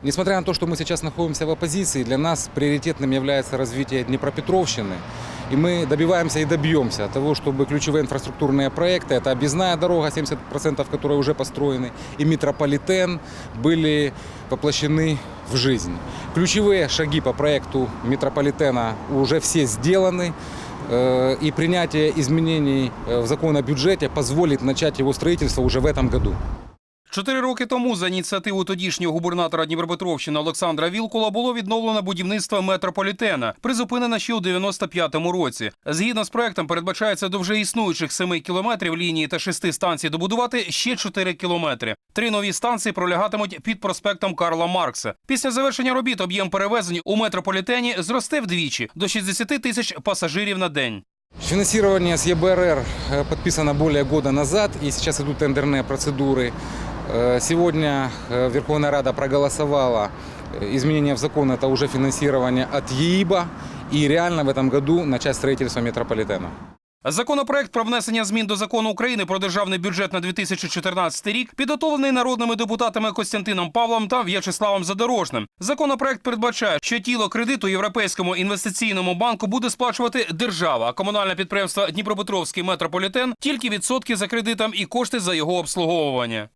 Несмотря на то, что мы сейчас находимся в оппозиции, для нас приоритетным является развитие Днепропетровщины. И мы добиваемся и добьемся того, чтобы ключевые инфраструктурные проекты, это объездная дорога, 70% которой уже построены, и метрополитен были воплощены в жизнь. Ключевые шаги по проекту метрополитена уже все сделаны. э, И принятие изменений э, в закон о бюджете позволит начать его строительство уже в этом году. Чотири роки тому за ініціативу тодішнього губернатора Дніпропетровщини Олександра Вілкула було відновлено будівництво метрополітена, призупинено ще у 95-му році. Згідно з проектом, передбачається до вже існуючих 7 кілометрів лінії та шести станцій добудувати ще 4 кілометри. Три нові станції пролягатимуть під проспектом Карла Маркса. Після завершення робіт об'єм перевезень у метрополітені зросте вдвічі до 60 тисяч пасажирів на день. Финансирование с ЕБРР э, подписано более года назад, и сейчас идут тендерные процедуры. Э, Сегодня э, Верховная Рада проголосовала э, изменение в закон, это уже финансирование от ЕИБа, и реально в этом году начать строительство метрополитена. Законопроект про внесення змін до закону України про державний бюджет на 2014 рік підготовлений народними депутатами Костянтином Павлом та В'ячеславом Задорожним. Законопроект передбачає, що тіло кредиту Європейському інвестиційному банку буде сплачувати держава, а комунальне підприємство Дніпропетровський метрополітен тільки відсотки за кредитом і кошти за його обслуговування.